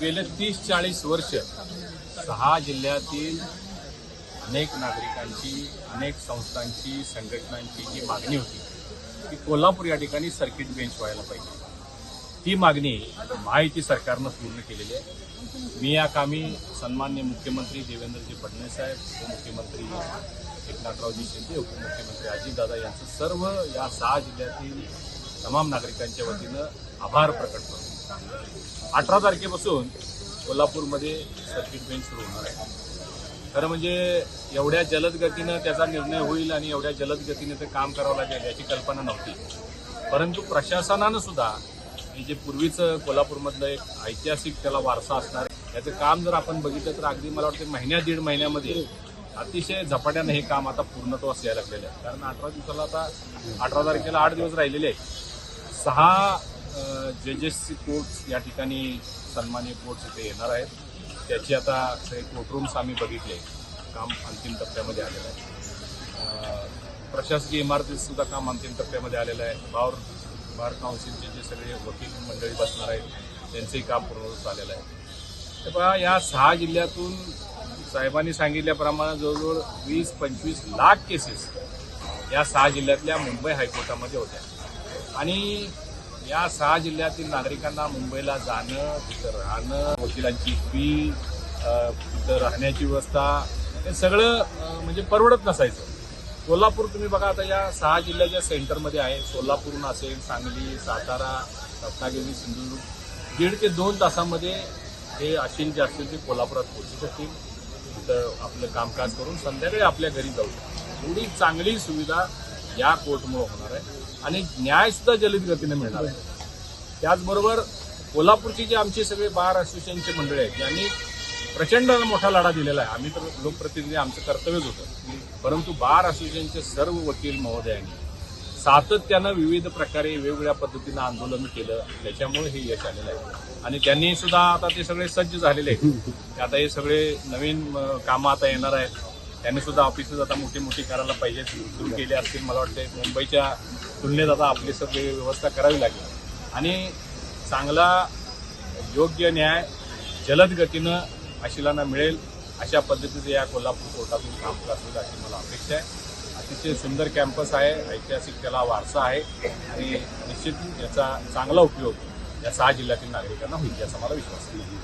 गेले तीस चाळीस वर्ष सहा जिल्ह्यातील अनेक नागरिकांची अनेक संस्थांची संघटनांची जी मागणी होती. ती कोल्हापूर या ठिकाणी सर्किट बेंच व्हायला पाहिजे. ती मागणी माहिती सरकारनं पूर्ण केलेली आहे. मी या कामी सन्मान्य मुख्यमंत्री देवेंद्रजी फडणवीस साहेब उपमुख्यमंत्री एकनाथरावजी शिंदे उपमुख्यमंत्री अजितदादा यांचं सर्व या सहा जिल्ह्यातील तमाम नागरिकांच्या वतीनं आभार प्रकट करतो. अठरा तारखेपासून कोल्हापूरमध्ये सर्किट बेंच सुरू होणार आहे. खरं म्हणजे एवढ्या जलद गतीनं त्याचा निर्णय होईल आणि एवढ्या जलद गतीनं ते काम करावं लागेल याची कल्पना नव्हती. परंतु प्रशासनानं सुद्धा हे जे पूर्वीचं कोल्हापूरमधलं एक ऐतिहासिक त्याला वारसा असणार याचं काम जर आपण बघितलं तर अगदी मला वाटतं महिन्या दीड महिन्यामध्ये अतिशय झपाट्यानं हे काम आता पूर्णत्वास यायला लागलेलं आहे. कारण अठरा दिवसाला आता अठरा तारखेला आठ दिवस राहिलेले आहेत. सहा जजेसची कोर्ट्स या ठिकाणी सन्मान्य कोर्ट्स इथे येणार आहेत त्याची आता काही कोर्टरूम्स आम्ही बघितले. काम अंतिम टप्प्यामध्ये आलेलं आहे. प्रशासकीय इमारतीसुद्धा काम अंतिम टप्प्यामध्ये आलेलं आहे. बार बार काउन्सिलचे जे सगळे वकील मंडळी बसणार आहेत त्यांचंही काम पूर्ण आलेलं आहे. तर पहा या सहा जिल्ह्यातून साहेबांनी सांगितल्याप्रमाणे जवळजवळ वीस पंचवीस लाख केसेस या सहा जिल्ह्यातल्या मुंबई हायकोर्टामध्ये होत्या. आणि या सहा जिल्ह्यातील नागरिकांना मुंबईला जाणं तिथं राहणं वकिलांची फी तिथं राहण्याची व्यवस्था हे सगळं म्हणजे परवडत नसायचं. कोल्हापूर तुम्ही बघा आता या सहा जिल्ह्याच्या सेंटरमध्ये आहे सोलापूर असेल सांगली सातारा रत्नागिरी सिंधुदुर्ग दीड ते दोन तासामध्ये हे असेल जे असतील ते कोल्हापुरात पोहोचू शकतील. तिथं आपलं कामकाज करून संध्याकाळी आपल्या घरी जाऊ शकतील. एवढी चांगली सुविधा या कोर्टमुळे होणार आहे. आणि न्यायसुद्धा जलद गतीने मिळणार आहे. त्याचबरोबर कोल्हापूरची जे आमचे सगळे बार असोसिएशनचे मंडळी आहेत यांनी प्रचंड मोठा लढा दिलेला आहे. आम्ही तर लोकप्रतिनिधी आमचं कर्तव्यच होतं. परंतु बार असोसिएशनचे सर्व वकील महोदयांनी सातत्यानं विविध प्रकारे वेगवेगळ्या पद्धतीनं आंदोलन केलं. त्याच्यामुळे हे यश आलेलं आहे. आणि त्यांनी सुद्धा आता ते सगळे सज्ज झालेले आहेत. आता हे सगळे नवीन कामं आता येणार आहेत. त्यांनी सुद्धा ऑफिसेस आता मोठी मोठी करायला पाहिजे सुरू केले असतील मला वाटतं मुंबईच्या तुलनेत आता आपली सगळी व्यवस्था करावी लागेल. आणि चांगला योग्य न्याय जलद गतीनं आशिलांना मिळेल अशा पद्धतीचं या कोल्हापूर कोर्टातून काम करतील अशी मला अपेक्षा आहे. अतिशय सुंदर कॅम्पस आहे ऐतिहासिक त्याला वारसा आहे आणि निश्चित याचा चांगला उपयोग या सहा जिल्ह्यातील नागरिकांना होईल याचा मला विश्वास आहे.